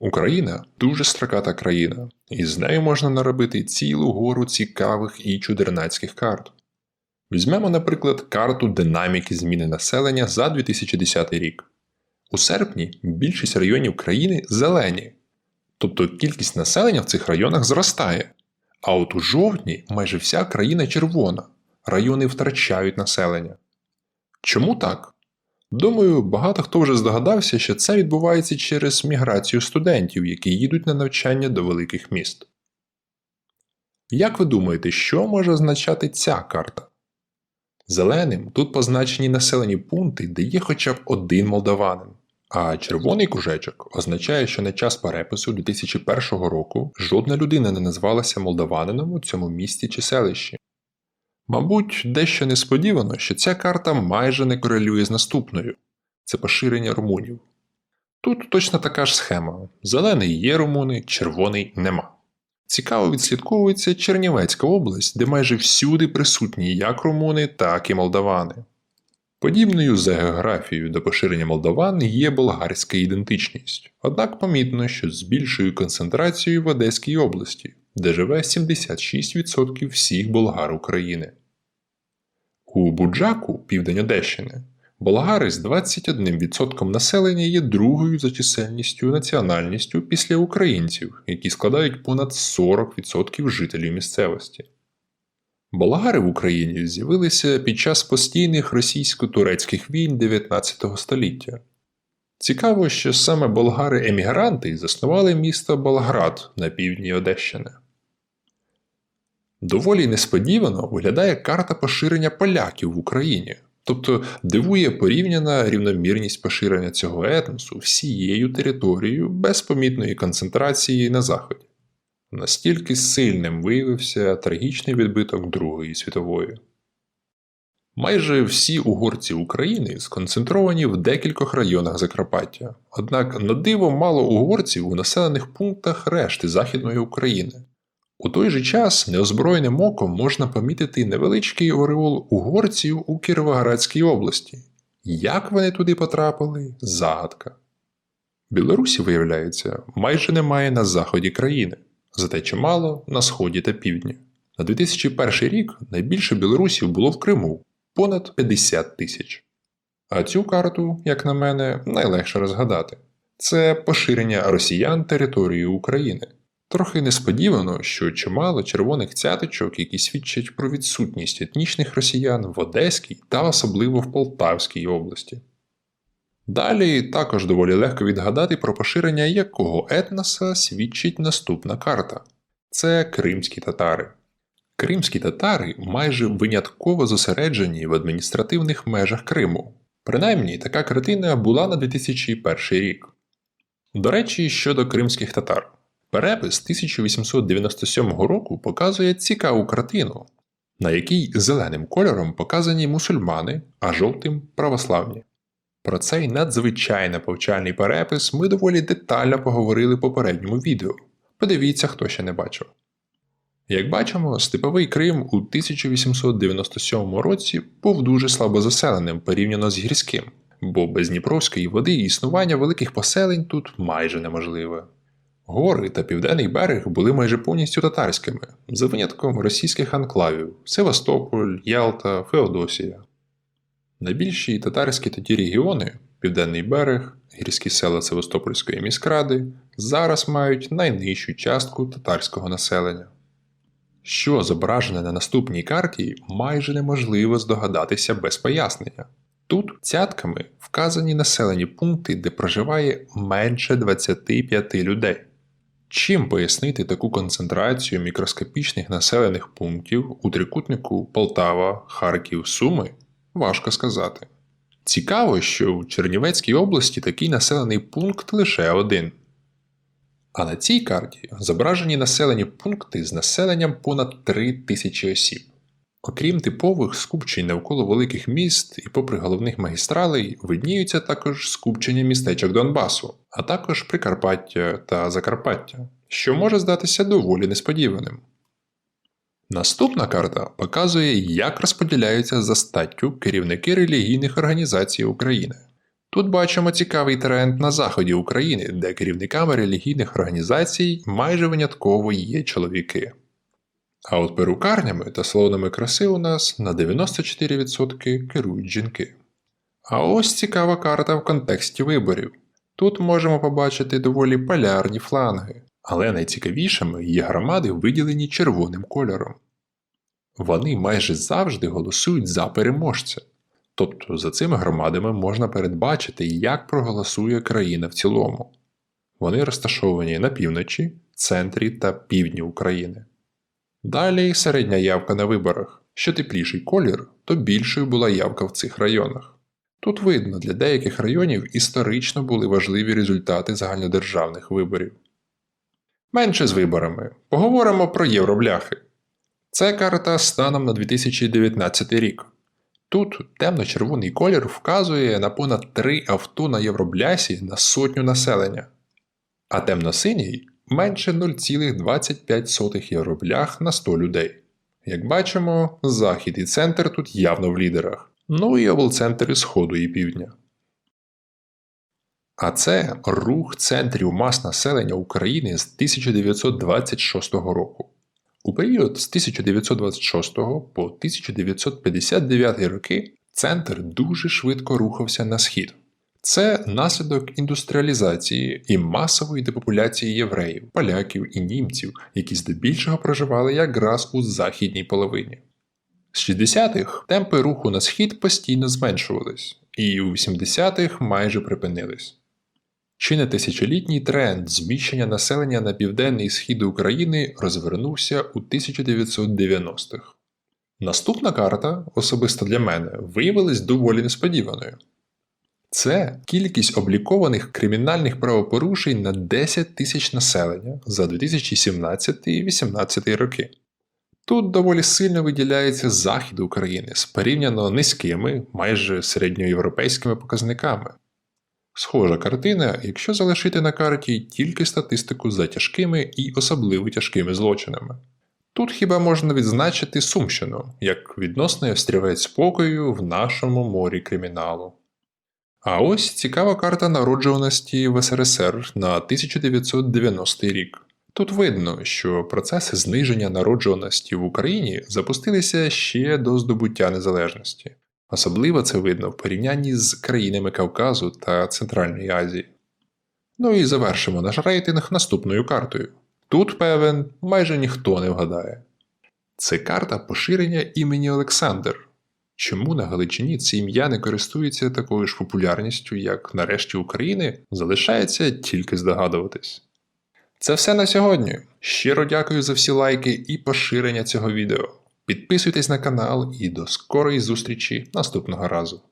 Україна дуже строката країна, і з нею можна наробити цілу гору цікавих і чудернацьких карт. Візьмемо, наприклад, карту динаміки зміни населення за 2010 рік. У серпні більшість районів країни зелені, тобто кількість населення в цих районах зростає. А от у жовтні майже вся країна червона, райони втрачають населення. Чому так? Думаю, багато хто вже здогадався, що це відбувається через міграцію студентів, які їдуть на навчання до великих міст. Як ви думаєте, що може означати ця карта? Зеленим тут позначені населені пункти, де є хоча б один молдаванин, а червоний кружечок означає, що на час перепису 2001 року жодна людина не назвалася молдаванином у цьому місті чи селищі. Мабуть, дещо несподівано, що ця карта майже не корелює з наступною це поширення румунів. Тут точно така ж схема: зелений є румуни, червоний нема. Цікаво відслідковується Чернівецька область, де майже всюди присутні як румуни, так і молдавани. Подібною за географією до поширення молдаван є болгарська ідентичність, однак помітно, що з більшою концентрацією в Одеській області, де живе 76% всіх болгар України. У Буджаку, південь Одещини, болгари з 21% населення є другою за чисельністю національністю після українців, які складають понад 40% жителів місцевості. Болгари в Україні з'явилися під час постійних російсько-турецьких війн 19 століття. Цікаво, що саме болгари-емігранти заснували місто Болград на півдні Одещини. Доволі несподівано виглядає карта поширення поляків в Україні, тобто дивує порівняна рівномірність поширення цього етносу всією територією без помітної концентрації на заході. Настільки сильним виявився трагічний відбиток Другої світової. Майже всі угорці України сконцентровані в декількох районах Закарпаття, однак на диво мало угорців у населених пунктах решти Західної України. У той же час неозброєним оком можна помітити невеличкий ореол угорців у Кіровоградській області. Як вони туди потрапили загадка. Білорусі, виявляється, майже немає на заході країни, зате чимало на сході та півдні. На 2001 рік найбільше білорусів було в Криму понад 50 тисяч. А цю карту, як на мене, найлегше розгадати це поширення росіян території України. Трохи несподівано, що чимало червоних цяточок, які свідчать про відсутність етнічних росіян в Одеській та особливо в Полтавській області. Далі також доволі легко відгадати про поширення якого етноса свідчить наступна карта це кримські татари. Кримські татари майже винятково зосереджені в адміністративних межах Криму. Принаймні, така картина була на 2001 рік. До речі, щодо кримських татар. Перепис 1897 року показує цікаву картину, на якій зеленим кольором показані мусульмани, а жовтим православні. Про цей надзвичайно повчальний перепис ми доволі детально поговорили в попередньому відео. Подивіться, хто ще не бачив. Як бачимо, Степовий Крим у 1897 році був дуже слабозаселеним порівняно з гірським, бо без Дніпровської води існування великих поселень тут майже неможливе. Гори та південний берег були майже повністю татарськими, за винятком російських анклавів Севастополь, Ялта, Феодосія. Найбільші татарські та ті регіони Південний берег, гірські села Севастопольської міськради, зараз мають найнижчу частку татарського населення. Що зображене на наступній карті, майже неможливо здогадатися без пояснення. Тут цятками вказані населені пункти, де проживає менше 25 людей. Чим пояснити таку концентрацію мікроскопічних населених пунктів у трикутнику Полтава, Харків, Суми, важко сказати. Цікаво, що в Чернівецькій області такий населений пункт лише один. А на цій карті зображені населені пункти з населенням понад 3 тисячі осіб. Окрім типових скупчень навколо великих міст і попри головних магістралей, видніються також скупчення містечок Донбасу, а також Прикарпаття та Закарпаття, що може здатися доволі несподіваним. Наступна карта показує, як розподіляються за статтю керівники релігійних організацій України. Тут бачимо цікавий тренд на заході України, де керівниками релігійних організацій майже винятково є чоловіки. А от перукарнями та салонами краси у нас на 94% керують жінки. А ось цікава карта в контексті виборів. Тут можемо побачити доволі полярні фланги, але найцікавішими є громади, виділені червоним кольором. Вони майже завжди голосують за переможця. Тобто за цими громадами можна передбачити, як проголосує країна в цілому. Вони розташовані на півночі, центрі та півдні України. Далі середня явка на виборах. Що тепліший колір, то більшою була явка в цих районах. Тут видно, для деяких районів історично були важливі результати загальнодержавних виборів. Менше з виборами. Поговоримо про євробляхи. Це карта станом на 2019 рік. Тут темно-червоний колір вказує на понад 3 авто на євроблясі на сотню населення, а темно-синій менше 0,25 євроблях на 100 людей. Як бачимо, захід і центр тут явно в лідерах, ну і облцентри Сходу і Півдня. А це рух центрів мас населення України з 1926 року. У період з 1926 по 1959 роки центр дуже швидко рухався на схід. Це наслідок індустріалізації і масової депопуляції євреїв, поляків і німців, які здебільшого проживали якраз у західній половині. З 60-х темпи руху на схід постійно зменшувались, і у 80-х майже припинились. Чи не тисячолітній тренд зміщення населення на південний схід України розвернувся у 1990-х. Наступна карта, особисто для мене, виявилась доволі несподіваною. Це кількість облікованих кримінальних правопорушень на 10 тисяч населення за 2017 і 2018 роки. Тут доволі сильно виділяється захід України з порівняно низькими, майже середньоєвропейськими показниками. Схожа картина, якщо залишити на карті тільки статистику за тяжкими і особливо тяжкими злочинами. Тут хіба можна відзначити Сумщину як відносний острівець спокою в нашому морі криміналу. А ось цікава карта народжуваності в СРСР на 1990 рік. Тут видно, що процеси зниження народжуваності в Україні запустилися ще до здобуття незалежності. Особливо це видно в порівнянні з країнами Кавказу та Центральної Азії. Ну і завершимо наш рейтинг наступною картою. Тут, певен, майже ніхто не вгадає. Це карта поширення імені Олександр. Чому на Галичині це ім'я не користується такою ж популярністю, як нарешті України, залишається тільки здогадуватись. Це все на сьогодні. Щиро дякую за всі лайки і поширення цього відео. Підписуйтесь на канал і до скорої зустрічі наступного разу.